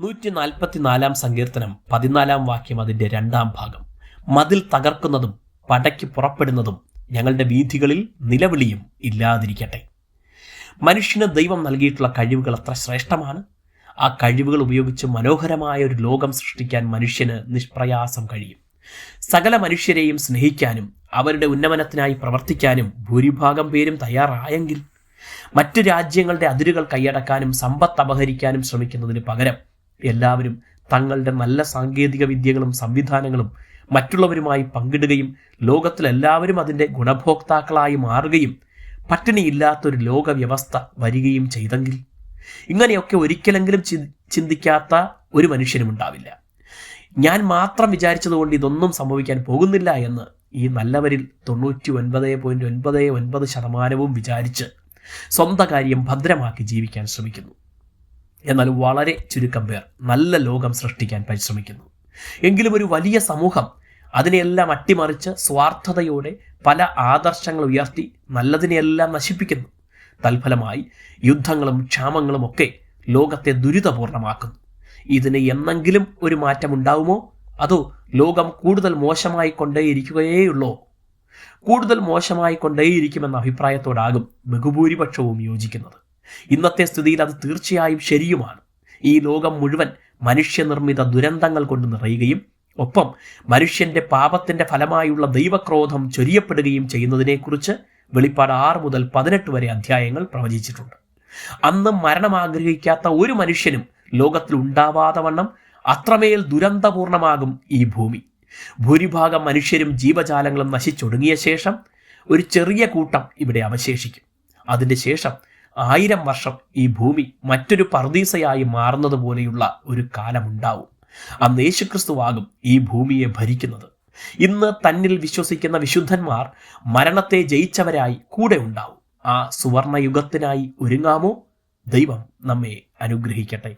നൂറ്റി നാൽപ്പത്തിനാലാം സങ്കീർത്തനം പതിനാലാം വാക്യം അതിന്റെ രണ്ടാം ഭാഗം. മതിൽ തകർക്കുന്നതും പടയ്ക്ക് പുറപ്പെടുന്നതും ഞങ്ങളുടെ വീഥികളിൽ നിലവിളിയും ഇല്ലാതിരിക്കട്ടെ. മനുഷ്യന് ദൈവം നൽകിയിട്ടുള്ള കഴിവുകൾ അത്ര ശ്രേഷ്ഠമാണ്. ആ കഴിവുകൾ ഉപയോഗിച്ച് മനോഹരമായ ഒരു ലോകം സൃഷ്ടിക്കാൻ മനുഷ്യന് നിഷ്പ്രയാസം കഴിയും. സകല മനുഷ്യരെയും സ്നേഹിക്കാനും അവരുടെ ഉന്നമനത്തിനായി പ്രവർത്തിക്കാനും ഭൂരിഭാഗം പേരും തയ്യാറായെങ്കിൽ മറ്റു രാജ്യങ്ങളുടെ അതിരുകൾ കൈയടക്കാനും സമ്പത്ത് അപഹരിക്കാനും ശ്രമിക്കുന്നതിന് പകരം എല്ലാവരും തങ്ങളുടെ നല്ല സാങ്കേതിക വിദ്യകളും സംവിധാനങ്ങളും മറ്റുള്ളവരുമായി പങ്കിടുകയും ലോകത്തിലെല്ലാവരും അതിന്റെ ഗുണഭോക്താക്കളായി മാറുകയും പട്ടിണിയില്ലാത്തൊരു ലോക വ്യവസ്ഥ വരികയും ചെയ്തെങ്കിൽ ഇങ്ങനെയൊക്കെ ഒരിക്കലെങ്കിലും ചിന്തിക്കാത്ത ഒരു മനുഷ്യനും ഉണ്ടാവില്ല. ഞാൻ മാത്രം വിചാരിച്ചതുകൊണ്ട് ഇതൊന്നും സംഭവിക്കാൻ പോകുന്നില്ല എന്ന് ഈ നല്ലവരിൽ തൊണ്ണൂറ്റി ഒൻപത് പോയിന്റ് ഒൻപത് ഒൻപത് ശതമാനവും വിചാരിച്ച് സ്വന്തം കാര്യം ഭദ്രമാക്കി ജീവിക്കാൻ ശ്രമിക്കുന്നു. എന്നാൽ വളരെ ചുരുക്കം പേർ നല്ല ലോകം സൃഷ്ടിക്കാൻ പരിശ്രമിക്കുന്നു. എങ്കിലും ഒരു വലിയ സമൂഹം അതിനെയെല്ലാം അട്ടിമറിച്ച് സ്വാർത്ഥതയോടെ പല ആദർശങ്ങൾ ഉയർത്തി നല്ലതിനെയെല്ലാം നശിപ്പിക്കുന്നു. തൽഫലമായി യുദ്ധങ്ങളും ക്ഷാമങ്ങളും ഒക്കെ ലോകത്തെ ദുരിതപൂർണമാക്കുന്നു. ഇതിന് എന്നെങ്കിലും ഒരു മാറ്റമുണ്ടാവുമോ? അതോ ലോകം കൂടുതൽ മോശമായി കൊണ്ടേയിരിക്കുകയേയുള്ളോ? കൂടുതൽ മോശമായി കൊണ്ടേയിരിക്കുമെന്ന അഭിപ്രായത്തോടാകും ബഹുഭൂരിപക്ഷവും യോജിക്കുന്നത്. ഇന്നത്തെ സ്ഥിതിയിൽ അത് തീർച്ചയായും ശരിയുമാണ്. ഈ ലോകം മുഴുവൻ മനുഷ്യനിർമ്മിത ദുരന്തങ്ങൾ കൊണ്ട് നിറയുകയും ഒപ്പം മനുഷ്യന്റെ പാപത്തിന്റെ ഫലമായുള്ള ദൈവക്രോധം ചൊരിയപ്പെടുകയും ചെയ്യുന്നതിനെക്കുറിച്ച് വെളിപ്പാട് ആറ് മുതൽ പതിനെട്ട് വരെ അധ്യായങ്ങൾ പ്രവചിച്ചിട്ടുണ്ട്. അന്ന് മരണം ആഗ്രഹിക്കാത്ത ഒരു മനുഷ്യനും ലോകത്തിൽ ഉണ്ടാവാതെ വണ്ണം അത്രമേൽ ദുരന്തപൂർണമാകും ഈ ഭൂമി. ഭൂരിഭാഗം മനുഷ്യരും ജീവജാലങ്ങളും നശിച്ചൊടുങ്ങിയ ശേഷം ഒരു ചെറിയ കൂട്ടം ഇവിടെ അവശേഷിക്കും. അതിന്റെ ശേഷം ആയിരം വർഷം ഈ ഭൂമി മറ്റൊരു പർദീസയായി മാറുന്നത് പോലെയുള്ള ഒരു കാലമുണ്ടാവും. അന്ന് യേശുക്രിസ്തുവാകും ഈ ഭൂമിയെ ഭരിക്കുന്നത്. ഇന്ന് തന്നിൽ വിശ്വസിക്കുന്ന വിശുദ്ധന്മാർ മരണത്തെ ജയിച്ചവരായി കൂടെ ഉണ്ടാവും. ആ സുവർണയുഗത്തിനായി ഒരുങ്ങാമോ? ദൈവം നമ്മെ അനുഗ്രഹിക്കട്ടെ.